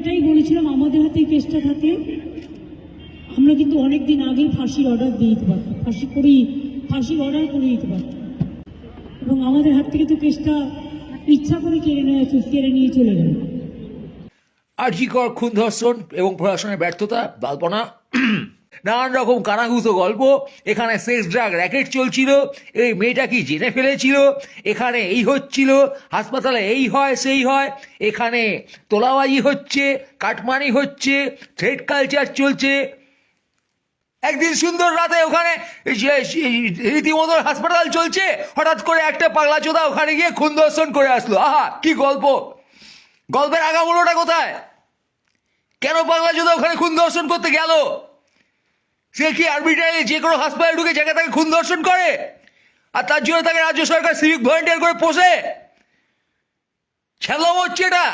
এটাই বলেছিলাম, আমাদের হাতে কেসটা থাকলে আমরা কিন্তু অনেক দিন আগে ফাঁসির অর্ডার দিয়ে দিতে পারতাম। ফাঁসি করেই, ফাঁসির অর্ডার করে দিতে পারতাম। এবং আমাদের হাত থেকে তো কেসটা ইচ্ছা করে কেড়ে নেওয়া কেড়ে নিয়ে চলে গেল। আর্জিকর খুন ধর্ষণ এবং প্রশাসনের ব্যর্থতা, বাল্পনা। নানান রকম কানাঘুষো গল্প। এখানে সেক্স ড্রাগ র্যাকেট চলছিল, এই মেয়েটা কি জেনে ফেলেছিল? এখানে এই হচ্ছিল, হাসপাতালে এই হয়, সেই হয়। এখানে তোলাবাজি হচ্ছে, কাটমানি হচ্ছে, থ্রেড কালচার চলছে। একদিন সুন্দর রাতে ওখানে রীতিমতো হাসপাতাল চলছে, হঠাৎ করে একটা পাগলা চোদা ওখানে গিয়ে খুন দর্শন করে আসলো। আহা, কি গল্প! গল্পের আগামূলটা কোথায়? কেন পাগলা চোদা ওখানে খুন দর্শন করতে গেল? সে কি আর্বিট্রারি যে কোনো হাসপাতালে ঢুকে জায়গায় তাকে খুন দর্শন করে? আর তার জন্য তাকে রাজ্য সরকার সিভিক ভলেন্টিয়ার করে পোষে? ছেলাম হচ্ছে এটা।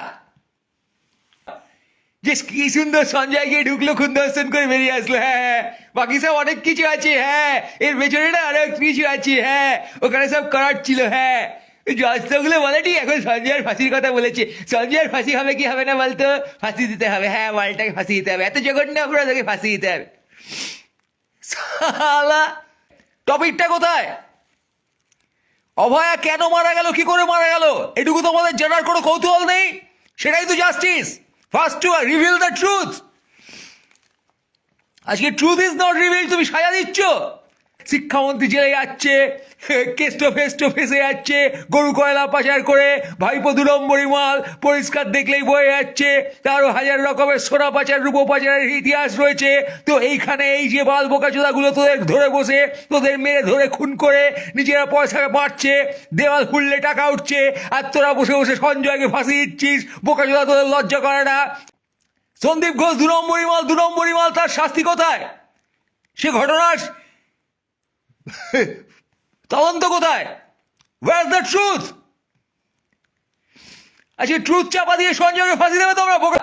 যে কি সুন্দর সঞ্জয় গিয়ে ঢুকলো খুন দর্শন করে বেরিয়ে আসলো হ্যাঁ হ্যাঁ বাকি সব অনেক কিছু আছে হ্যাঁ। এর পেছনে না অনেক কিছু আছে হ্যাঁ। ওখানে সব করার ছিল হ্যাঁ। জজগুলো বলে ঠিক এখন সঞ্জয়ের ফাঁসির কথা বলেছে। সঞ্জয়ের ফাঁসি হবে কি হবে না বলতো? ফাঁসি দিতে হবে হ্যাঁ মালটাকে ফাঁসি দিতে হবে। এত জঘন্য অপরাধ, ওকে ফাঁসি দিতে হবে। সালা। টপিকটা কোথায়? অভয়া কেন মারা গেল? কি করে মারা গেল? এটুকু তোমাদের জানার কোনো কৌতূহল নেই। সেটাই তো justice first to reveal the truth আজকে ট্রুথ ইজ নট রিভিল তুমি সাজা দিচ্ছ। শিক্ষামন্ত্রী জেলে যাচ্ছে কেস্টো ফেস্টো ফেসে যাচ্ছে, গরু কয়লা পাচার করে, ভাইপো দু নম্বরই মাল পরিষ্কার দেখলেই বয়ে যাচ্ছে তারও হাজার রকমের সোনা পাচার, রূপ পাচারের ইতিহাস রয়েছে। তো এইখানে এই যে বাল বোকাচোদাগুলো তোদের ধরে বসে, তোদের মেরে ধরে খুন করে, নিজেরা পয়সা পাচ্ছে দেওয়াল খুললে টাকা উঠছে, আর তোরা বসে বসে সঞ্জয়কে ফাঁসি দিচ্ছিস বোকাচোদা তোদের লজ্জা করে না। সন্দীপ ঘোষ দু নম্বরই মাল, দু নম্বরই মাল, তার শাস্তি কোথায়? সে ঘটনার তদন্ত কোথায়? ওয়ার দ্য ট্রুথ আচ্ছা ট্রুথ চাপা দিয়ে সঞ্জয়কে ফাঁসি দেবে তোমরা বোকা।